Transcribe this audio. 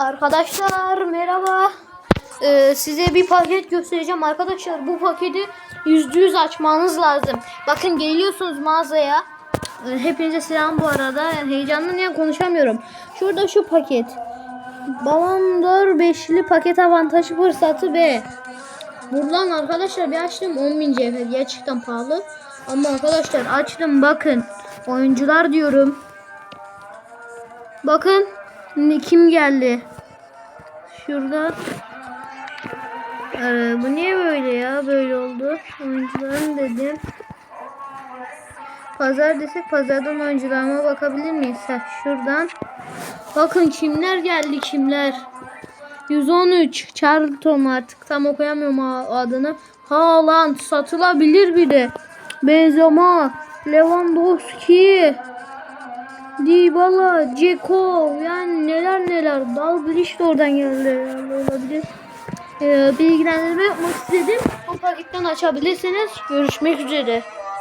Arkadaşlar merhaba. Ee, size bir paket göstereceğim arkadaşlar. Bu paketi yüzde yüz açmanız lazım. Bakın geliyorsunuz mağazaya. Ee, hepinize selam bu arada. Yani heyecanlanıyorum konuşamıyorum. Şurada şu paket. Balondor beşli paket avantajı fırsatı ve buradan arkadaşlar bir açtım 10.000 cevher gerçekten pahalı. Ama arkadaşlar açtım bakın. Oyuncular diyorum. Bakın ne- kim geldi? Şurada. Ee, bu niye böyle ya? Böyle oldu. Oyuncuların dedim. Pazar desek pazardan oyuncularıma bakabilir miyiz? Heh, şuradan. Bakın kimler geldi kimler. 113 Charlton artık tam okuyamıyorum ha- adını. Haaland satılabilir bir de. Benzema, Lewandowski, Dybala, Ceko yani neler neler. Dalglish de oradan geldi olabilir. Ee, bilgilendirme yapmak istedim. O paketten açabilirsiniz. Görüşmek üzere.